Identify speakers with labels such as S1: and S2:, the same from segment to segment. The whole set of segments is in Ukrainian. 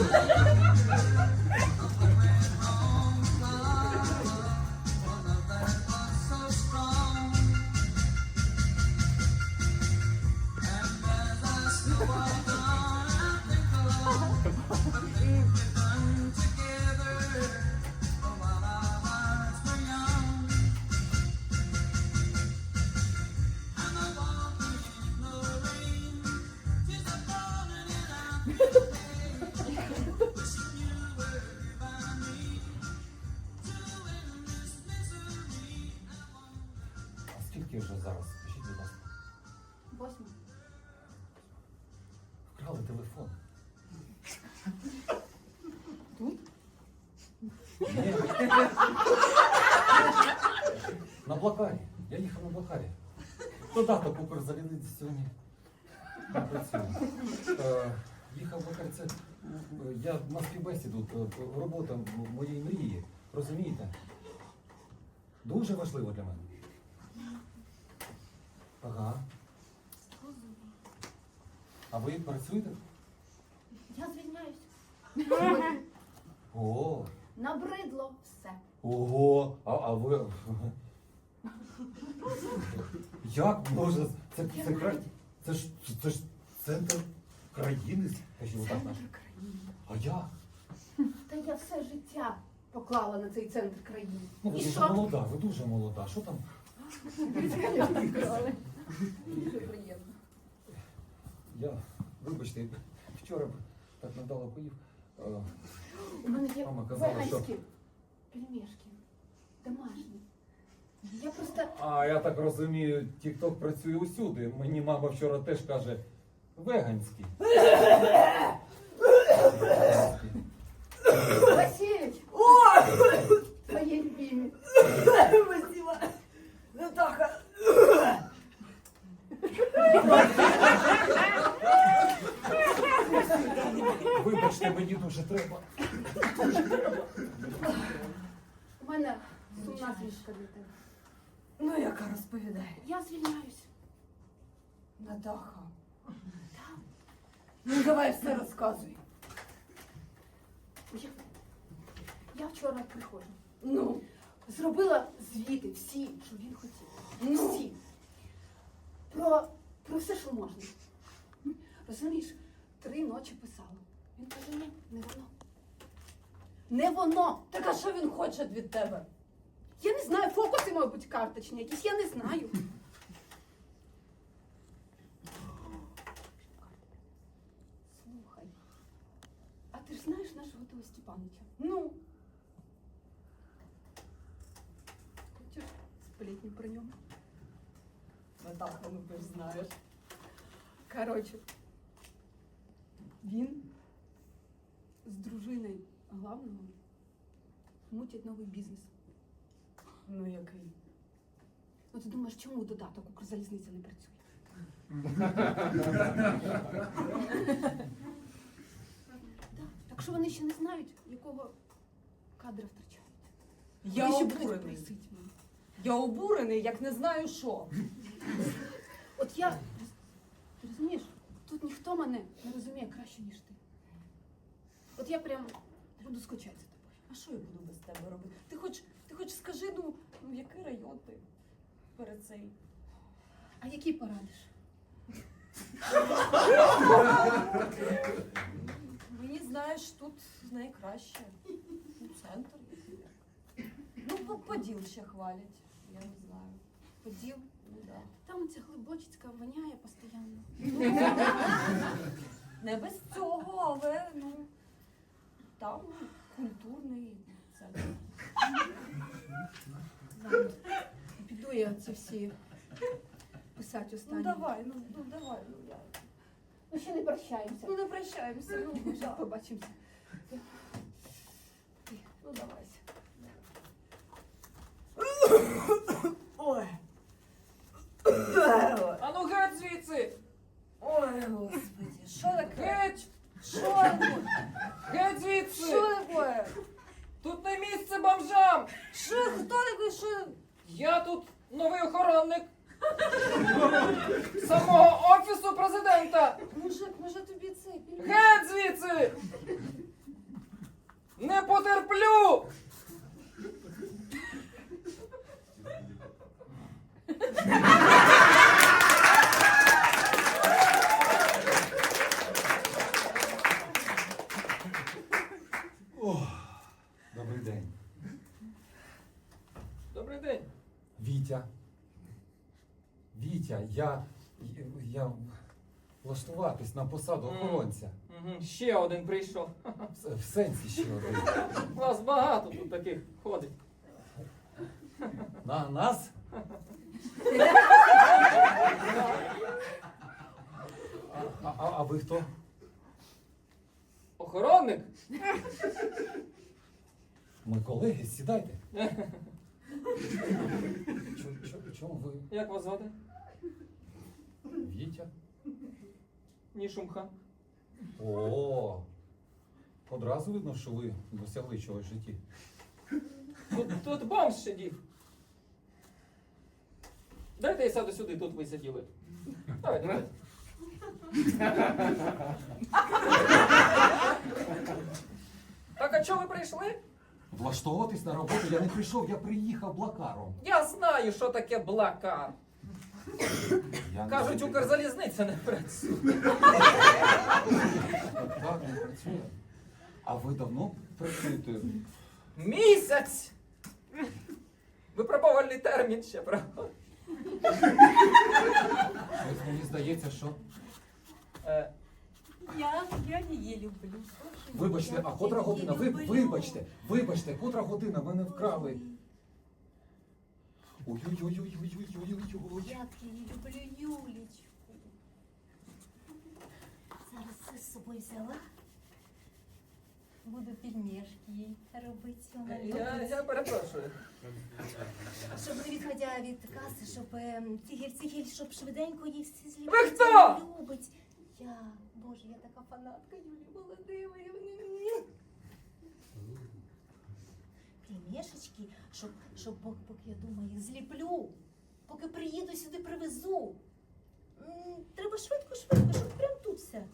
S1: А скільки вже зараз? Скажіть, будь ласка.
S2: Восьма.
S1: Вкрали телефон.
S2: Тут?
S1: Ні. На блокарі. Я їхав на блокарі. Додаток Укрзалізниці сьогодні не працює. Е, Їхав блокарі, це е, я на співбесіду, е, робота м- моєї мрії. Розумієте? Дуже важливо для мене. Ага. А ви працюєте?
S2: Я звільняюсь.
S1: О,
S2: Набридло все.
S1: ого, а, а ви. Як може? Це, це, кра- це, ж, це ж центр країни, скажімо так. наш.
S2: Центр країни.
S1: А як?
S2: Та я все життя поклала на цей центр країни.
S1: Ну, ви
S2: І
S1: дуже
S2: що?
S1: молода, ви дуже молода. Що там?
S2: Дуже приємно.
S1: Я, вибачте, вчора б так надало поїв.
S2: У мене є
S1: Мама казала,
S2: веганські пельмешки. Домашні. Я просто
S1: А я так розумію, TikTok працює усюди. Мені мама вчора теж каже веганський.
S2: Васильович! Твої любимі.
S3: Спасибо. Натаха.
S1: Вибачте, мені дуже треба.
S2: У мене сумна звістка для тебе.
S3: Ну, яка розповідає.
S2: Я звільняюсь.
S3: Натаха. Ну, давай все розказуй.
S2: Я, я вчора приходжу.
S3: Ну,
S2: Зробила звіти всі, що він хотів.
S3: Ну.
S2: Всі. Про, про все, що можна. Розумієш, три ночі писала. Він каже, ні, не воно. Не воно.
S3: так а що він хоче від тебе?
S2: Я не знаю, фокуси, мабуть, карточні якісь, я не знаю. Слухай, а ти ж знаєш нашого того Степанича?
S3: Ну,
S2: Хочеш сплетні про нього?
S3: Натаха, ну ти ж знаєш.
S2: Коротше, він з дружиною главного мутять новий бізнес.
S3: Ну, який?
S2: Ну ти думаєш, чому додаток Укрзалізниця не працює? Так, так що вони ще не знають, якого кадра втрачають.
S3: Я
S2: Вони ще будуть
S3: обурений.
S2: просити мене.
S3: Я обурений, як не знаю що.
S2: От я, розумієш, тут ніхто мене не розуміє краще, ніж ти. От я прям буду скучати за тобою.
S3: А що я буду без тебе робити? Ти хоч, ти хоч скажи, ну, ну який район ти перед цей?
S2: А який порадиш?
S3: Мені знаєш, тут найкраще. Ну, центр. Ну, по- поділ ще хвалять. Я не знаю.
S2: Поділ?
S3: Ну, да.
S2: Там ця глибочицька воняє постійно.
S3: Не без цього, але ну там культурний центр.
S2: Піду я ці всі писати останні.
S3: Ну давай, ну, ну давай, ну я.
S2: Ну ще не прощаємося.
S3: Ну не прощаємося, ну да.
S2: побачимося.
S3: Ну давай.
S4: Ой.
S3: А ну геть звідси!
S4: Ой, господи, що таке?
S3: Геть!
S4: Що?
S3: Геть звідси!
S4: Що таке?
S3: Тут не місце бомжам!
S4: Що, хто такий, що?
S3: Я тут новий охоронник самого офісу президента!
S4: Мужик, може тобі це?
S3: Геть звідси!
S1: Вітя. Вітя, я, я влаштуватись на посаду
S5: Мгм.
S1: охоронця.
S5: Ще один прийшов.
S1: В, в сенсі ще один.
S5: Вас багато тут таких ходить.
S1: На нас? А, а, а ви хто?
S5: Охоронник?
S1: Ми колеги, сідайте. Чо- чо- Чому ви
S5: Як вас звати?
S1: Вітя?
S5: Ні шумха.
S1: О, одразу видно, що ви досягли чогось в житті.
S5: Тут, тут бомж сидів. Дайте я сяду сюди, тут ви сиділи. Давайте. давайте. Так, а чого ви прийшли?
S1: Влаштовуватись на роботу я не прийшов, я приїхав блакаром.
S5: Я знаю, що таке блакар.
S1: Я
S5: Кажуть. Укрзалізниця не працює.
S1: Так, не працює. А ви давно працюєте?
S5: Місяць! Випробувальний термін ще, правда?
S1: Мені здається, що.
S5: Е,
S4: Я, я її люблю.
S1: Вибачте, а котра година? Ви вибачте, вибачте, котра година мене вкрали. Ой-ой-ой-ой-ой-ой-ой-ой.
S4: Як я її люблю, Юлічку. Зараз все з собою взяла. Буду пельмешки їй робити.
S5: Я, я перепрошую.
S4: Щоб не відходя від каси, щоб ем, цігель, цігель, щоб швиденько їй всі зліпити.
S5: Ви хто?
S4: Любить. Я, боже, я така фанатка Юлії Володимирівни. Пельмешечки, щоб, щоб пок- поки я думаю, зліплю. Поки приїду сюди, привезу. Треба швидко, швидко, щоб прям тут все.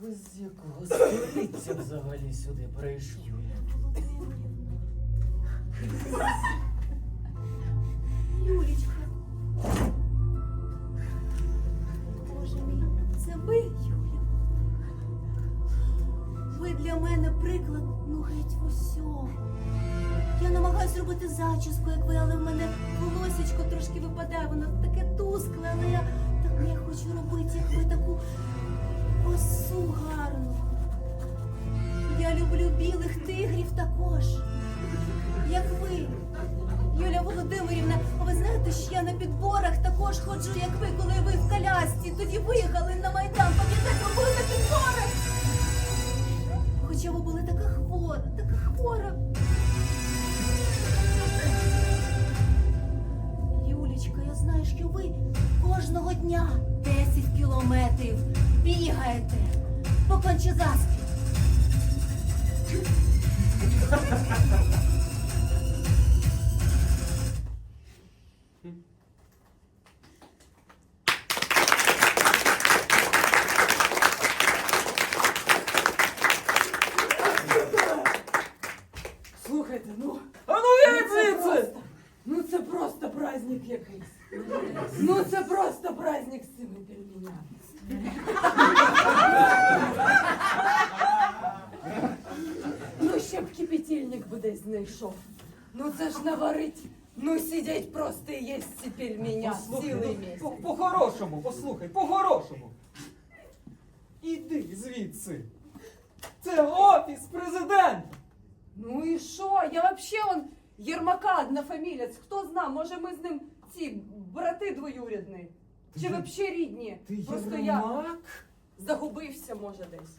S6: Ви з якого століття взагалі сюди прийшли?
S4: Юлія Володимирівна. Юлічка. Боже мій, це ви, Юля. Ви для мене приклад, ну геть в усьому. Я намагаюсь робити зачіску, як ви, але в мене волосечко трошки випадає, воно таке тускле, але я так не хочу робити, як ви таку косу гарну. Я люблю білих тигрів також, як ви. Юля Володимирівна, а ви знаєте, що я на підборах також ходжу, як ви, коли ви в колясці. Тоді виїхали на Майдан. Пам'ятаєте, ви були на підборах. Хоча була така хвора, така хвора. Юлічка, я знаю, що ви кожного дня 10 кілометрів бігаєте по Кончезаспі.
S6: Слухайте, ну,
S5: А ну йдіть звідси!
S6: ну це просто праздник якийсь. Ну це просто праздник з цими пельменями. Ну ще б кипятильник би десь знайшов. Ну це ж наварить. Ну сидять просто і їсть ці пельменя
S5: Послухай,
S6: цілий
S5: ну,
S6: місяць.
S5: по- По-хорошому, послухай, по-хорошому. Іди звідси. Це офіс президента.
S6: Ну і що? Я вообще он Єрмака однофамілець. Хто зна, може ми з ним ці брати двоюрідні. Чи
S1: Є-
S6: вообще рідні?
S1: Ти
S6: Просто я
S1: Єрмак?
S6: загубився, може, десь.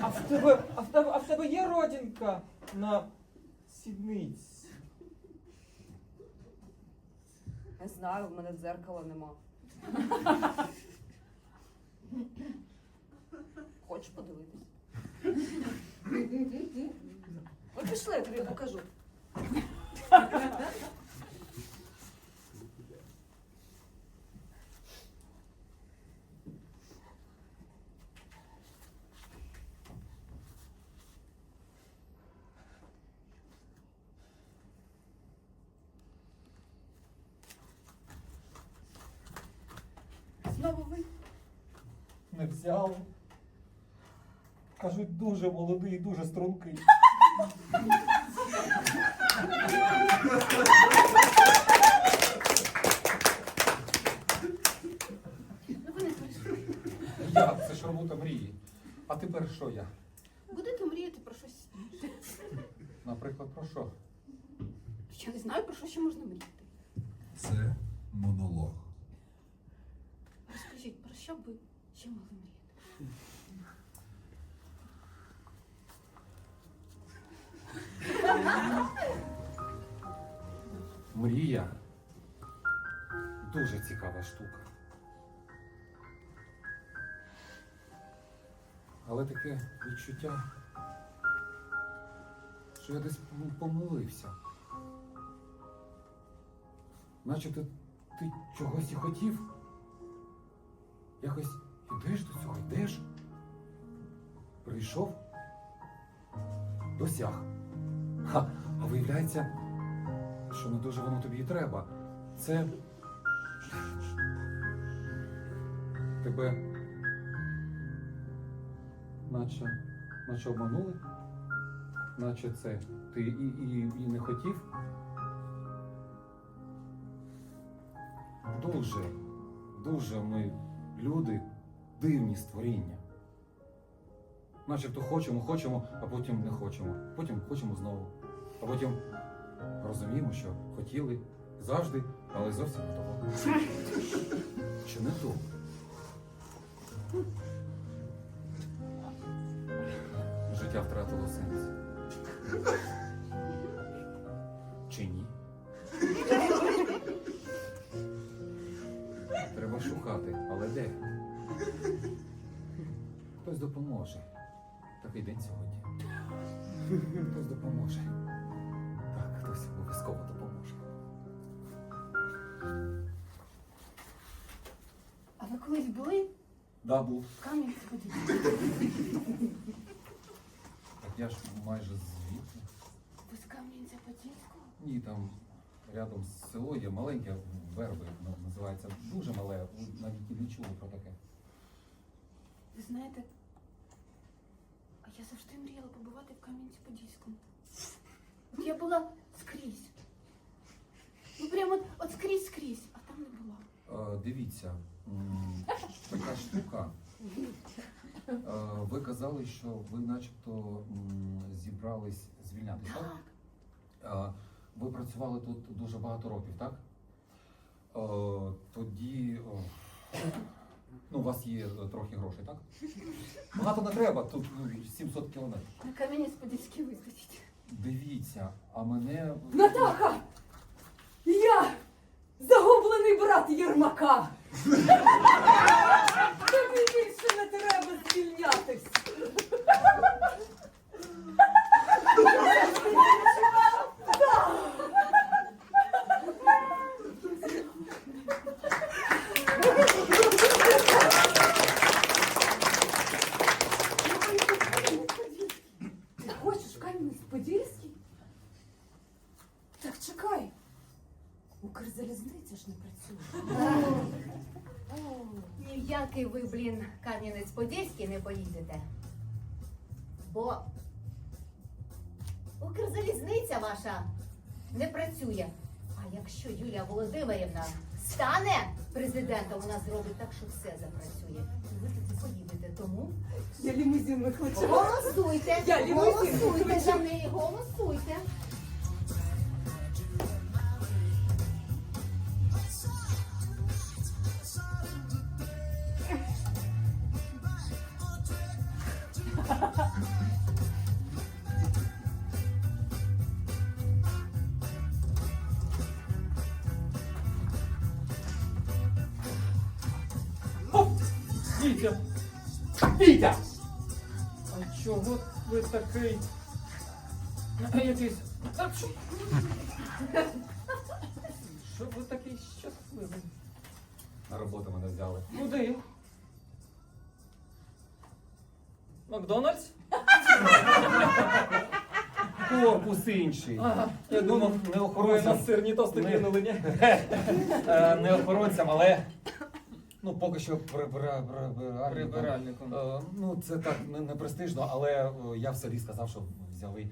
S5: А в тебе, а в тебе, а в тебе є родинка на сідниці?
S6: Не знаю, в мене дзеркала нема. Хочеш подивитись? Ну пішли, я тобі покажу.
S2: Знову ви?
S1: Не взяли. Кажуть, дуже молодий, дуже стрункий.
S2: Ну ви не прийшли.
S1: Як? Це ж робота мрії. А тепер що я?
S2: Будете мріяти про щось інше.
S1: Наприклад, про що?
S2: Я не знаю, про що ще можна мріяти.
S7: Це монолог.
S2: Розкажіть, про що б ви ще мріяти?
S1: Мрія дуже цікава штука. Але таке відчуття, що я десь помилився. Наче ти, ти чогось і хотів. Якось йдеш до цього, йдеш. Прийшов, досяг. Ха, а виявляється, що не дуже воно тобі і треба. Це тебе наче, наче обманули, наче це ти і, і, і не хотів. Дуже, дуже ми люди дивні створіння. Начебто хочемо, хочемо, а потім не хочемо. Потім хочемо знову. А потім розуміємо, що хотіли завжди, але зовсім не того. Чи не то? Життя втратило сенс. Чи ні? Треба шукати, але де? Хтось допоможе. Такий день сьогодні. Хтось допоможе. Так, хтось обов'язково допоможе.
S2: А ви колись були
S1: Да, був.
S2: в Кам'янці-Подільському?
S1: Так я ж майже звідти.
S2: Ви з Кам'янця-Подільського?
S1: Ні, там рядом з село є маленьке, верби називається. Дуже мале, навіть і не чули про таке.
S2: Ви знаєте, а я завжди мріяла побувати в Кам'янці-Подільському. От я була скрізь. Ну прямо от, от скрізь скрізь, а там не була.
S1: Е, дивіться, м, така штука. Е, ви казали, що ви начебто м, зібрались звільнятися, так?
S2: Так.
S1: Е, Ви працювали тут дуже багато років, так? Е, Тоді о, ну, у вас є е, трохи грошей, так? Багато не треба, тут ну, 700 кілометрів.
S2: На Кам'янець-Подільський вистачить.
S1: Дивіться, а мене.
S6: Натаха! Я загублений брат Єрмака. Тобі більше не треба звільнятись. Ти хочеш Кам'янець-Подільський? Так чекай. Укрзалізниця ж не працює.
S4: Ніякий ви, блін, Поїдете. Бо Укрзалізниця ваша не працює. А якщо Юлія Володимирівна стане президентом, вона зробить так, що все запрацює. І ви тоді поїдете. Тому
S6: Я лімузин викличу.
S4: голосуйте,
S6: Я лімузин
S4: голосуйте за неї, голосуйте.
S5: Такий? Якийсь. А що? Ви такий щасливий?
S1: На роботу мене взяли.
S5: Куди? Макдональдс?
S1: Корпус інший.
S5: Ага.
S1: Я думав, не охоронцям.
S5: сирні тости кинули, ні?
S1: Е, Не охоронцям, але ну поки що прибира- прибиральником.
S5: Прибиральником.
S1: Е, Ну, це так не, не престижно, але е, я в селі сказав, що взяли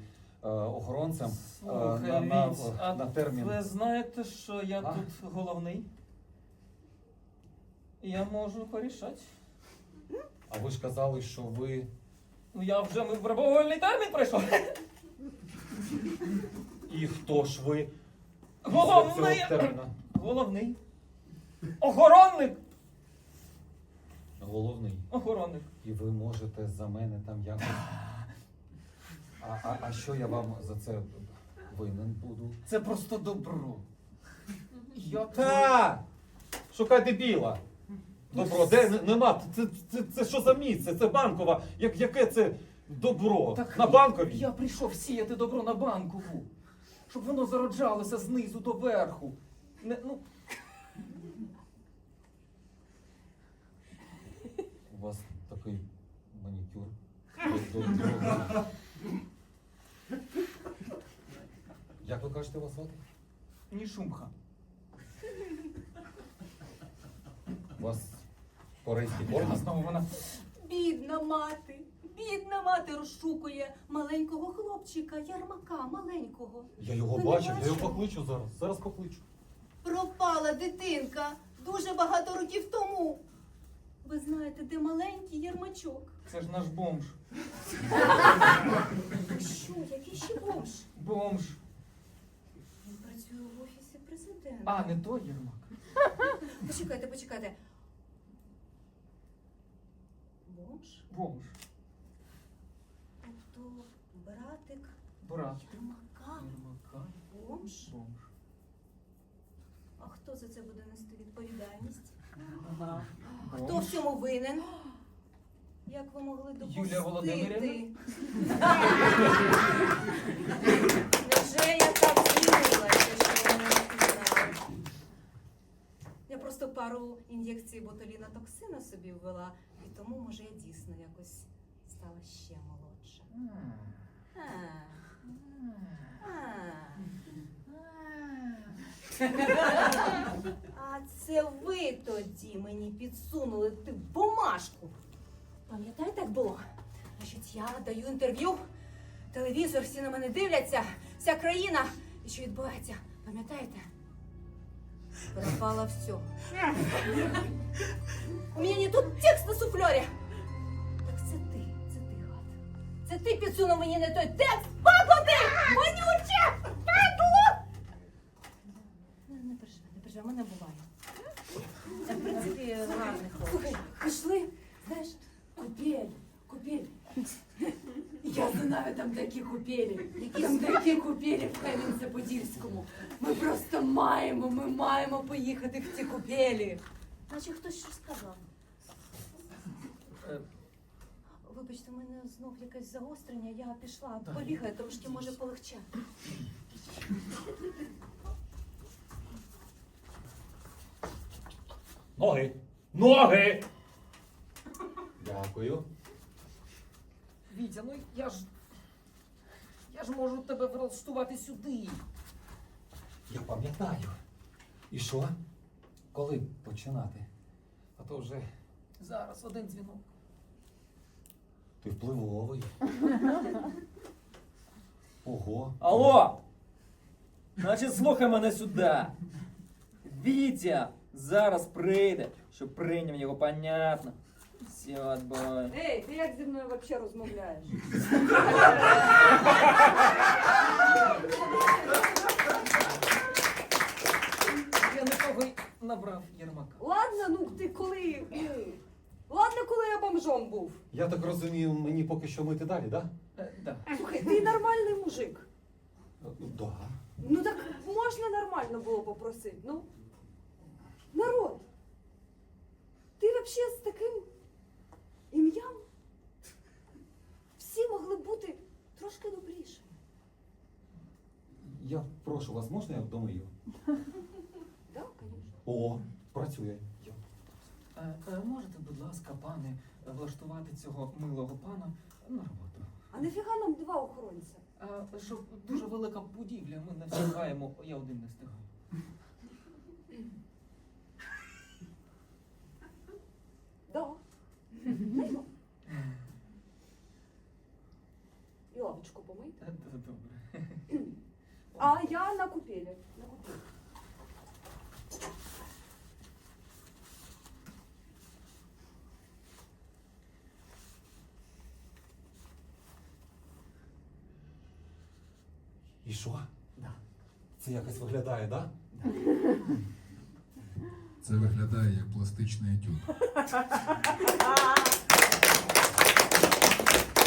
S1: е, охоронцем е, на, на,
S5: Віть, а
S1: на термін.
S5: Ви знаєте, що я
S1: А?
S5: тут головний? Я можу порішати.
S1: А ви ж казали, що ви.
S5: Ну я вже випробовувальний термін пройшов.
S1: І хто ж ви?
S5: Головний!
S1: Після цього терміну?
S5: Головний. Охоронник!
S1: Головний.
S5: Охоронник.
S1: І ви можете за мене там якось. А, а, а що я вам за це винен буду?
S5: Це просто добро. Я
S1: Та! Шукайте біла! Добро, де Н- нема? Це, це, це що за місце? Це банкова. Як, яке це добро?
S5: Так
S1: на банковій?
S5: Я прийшов сіяти добро на банкову, щоб воно зароджалося знизу до верху. Не, ну,
S1: У вас такий манікюр. До- до- до- Як ви кажете вас звати?
S5: ні шумха.
S1: У вас корейський корпус?
S5: знову вона.
S4: Бідна мати, бідна мати розшукує маленького хлопчика, ярмака маленького.
S1: Я його
S4: Ви не
S1: бачив, я його покличу зараз. Зараз покличу.
S4: Пропала дитинка дуже багато років тому. Ви знаєте, де маленький ярмачок?
S5: Це ж наш бомж.
S4: Що, який ще бомж?
S5: Бомж.
S4: Він працює в офісі президента.
S5: А, не той Єрмак.
S4: Почекайте, почекайте. Бомж?
S5: Бомж.
S4: Тобто братик
S5: Брат.
S4: ярмака,
S5: Єрмака.
S4: бомж?
S5: Бомж.
S4: А хто за це буде нести відповідальність? Хто в цьому винен? Як ви могли допустити?
S5: Юлія Володимирівна?
S4: Невже я так змінилася, що ви не впізнали? Я просто пару ін'єкцій ботуліна токсина собі ввела, і тому, може, я дійсно якось стала ще молодша. А. А. А це ви тоді мені підсунули ти бумажку. Пам'ятаєте, як було? Значить, я даю інтерв'ю, телевізор, всі на мене дивляться, вся країна. І що відбувається? Пам'ятаєте? Пропало все. У мене тут текст на суфльорі. Так це ти, це ти, гад. Це ти підсунув мені не той текст. Падло ти! Вонюче! Падло! Не переживай, не переживай, мене буває. Це, в принципі, гарний хлопець.
S6: Пішли, знаєш, купель, купель. Я знаю там такі купелі. Там такі купелі в Кам'янці-Подільському. Ми просто маємо, ми маємо поїхати в ці купелі.
S4: Наче хтось щось сказав.
S5: Е,
S4: Вибачте, у мене знов якесь загострення, я пішла. Побігаю, трошки може полегче.
S1: Ноги! Ноги! Дякую.
S5: Вітя, ну я ж. Я ж можу тебе влаштувати сюди.
S1: Я пам'ятаю. І що? Коли починати? А то вже
S5: Зараз один дзвінок.
S1: ти впливовий. Ого.
S8: Алло! Значить, слухай мене сюди. Вітя зараз прийде, щоб прийняв його, понятно. Все, бой.
S6: Ей, ти як зі мною взагалі розмовляєш?
S5: Я не того й набрав Єрмака.
S6: Ладно, ну ти коли. ну, Ладно, коли я бомжом був.
S1: Я так розумію, мені поки що мити далі, так?
S5: Е, да.
S6: Слухай, ти нормальний мужик.
S1: Да? Да.
S6: Ну так можна нормально було попросити. Ну, народ, ти взагалі з таким ім'ям всі могли бути трошки добрішими.
S1: Я прошу вас, можна я домию?
S6: Так, звісно.
S1: О, працює. Я-
S5: Е, е, можете, будь ласка, пане, влаштувати цього милого пана на роботу.
S6: А нафіга нам два охоронця?
S5: А, щоб дуже велика будівля, ми не встигаємо, я один не встигаю.
S3: А я на купелі. На купелі.
S1: І що?
S8: Да.
S1: Це якось виглядає, так? Да?
S7: Це виглядає як пластичний етюд.